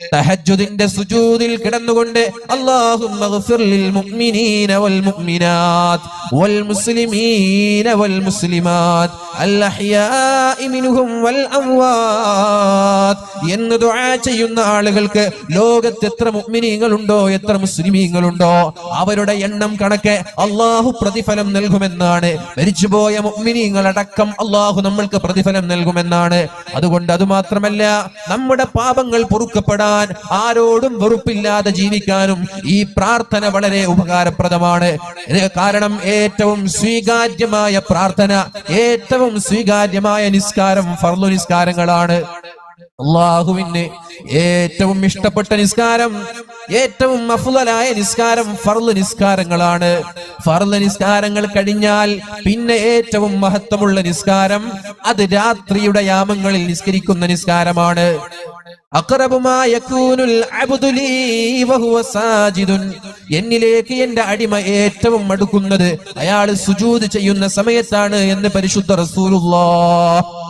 തഹജ്ജുദിന്റെ സുജൂദിൽ കിടന്നുകൊണ്ട് ലിൽ മുഅ്മിനീന വൽ മുഅ്മിനാത്ത് വൽ മുസ്ലിമീന വൽ മുസ്ലിമാത്ത് അൽ അഹ്യാഇ മിൻഹും വൽ അംവാത്ത് എന്ന് ദുആ ചെയ്യുന്ന ആളുകൾക്ക് ലോകത്ത് എത്ര മുഅ്മിനീങ്ങളുണ്ടോ എത്ര മുസ്ലിമീങ്ങളുണ്ടോ അവരുടെ എണ്ണം കണക്ക് അള്ളാഹു പ്രതിഫലം നൽകുമെന്നാണ്. മരിച്ചുപോയ മുഅ്മിനീങ്ങൾ അടക്കം അള്ളാഹു നമ്മൾക്ക് പ്രതിഫലം നൽകുമെന്നാണ്. അതുകൊണ്ട് അതുമാത്രമല്ല നമ്മുടെ പാപങ്ങൾ പൊറുക്കപ്പെടാൻ ആരോടും വെറുപ്പില്ലാതെ ജീവിക്കാനും ഈ പ്രാർത്ഥന വളരെ ഉപകാരപ്രദമാണ്. കാരണം ഏറ്റവും സ്വീകാര്യമായ പ്രാർത്ഥന ഏറ്റവും സ്വീകാര്യമായ നിസ്കാരം ഫർദു നിസ്കാരങ്ങളാണ്. അള്ളാഹുവിന് ഏറ്റവും ഇഷ്ടപ്പെട്ട നിസ്കാരം ഏറ്റവും അഫ്ളലായ നിസ്കാരം ഫർൾ നിസ്കാരങ്ങളാണ്. ഫർൾ നിസ്കാരങ്ങൾ കഴിഞ്ഞാൽ പിന്നെ ഏറ്റവും മഹത്വമുള്ള നിസ്കാരം അത് രാത്രിയുടെ യാമങ്ങളിൽ നിസ്കരിക്കുന്ന നിസ്കാരമാണ്. എന്നിലേക്ക് എന്റെ അടിമ ഏറ്റവും അടുക്കുന്നത് അയാൾ സുജൂത് ചെയ്യുന്ന സമയത്താണ് എന്ന് പരിശുദ്ധ റസൂലുള്ളാഹ്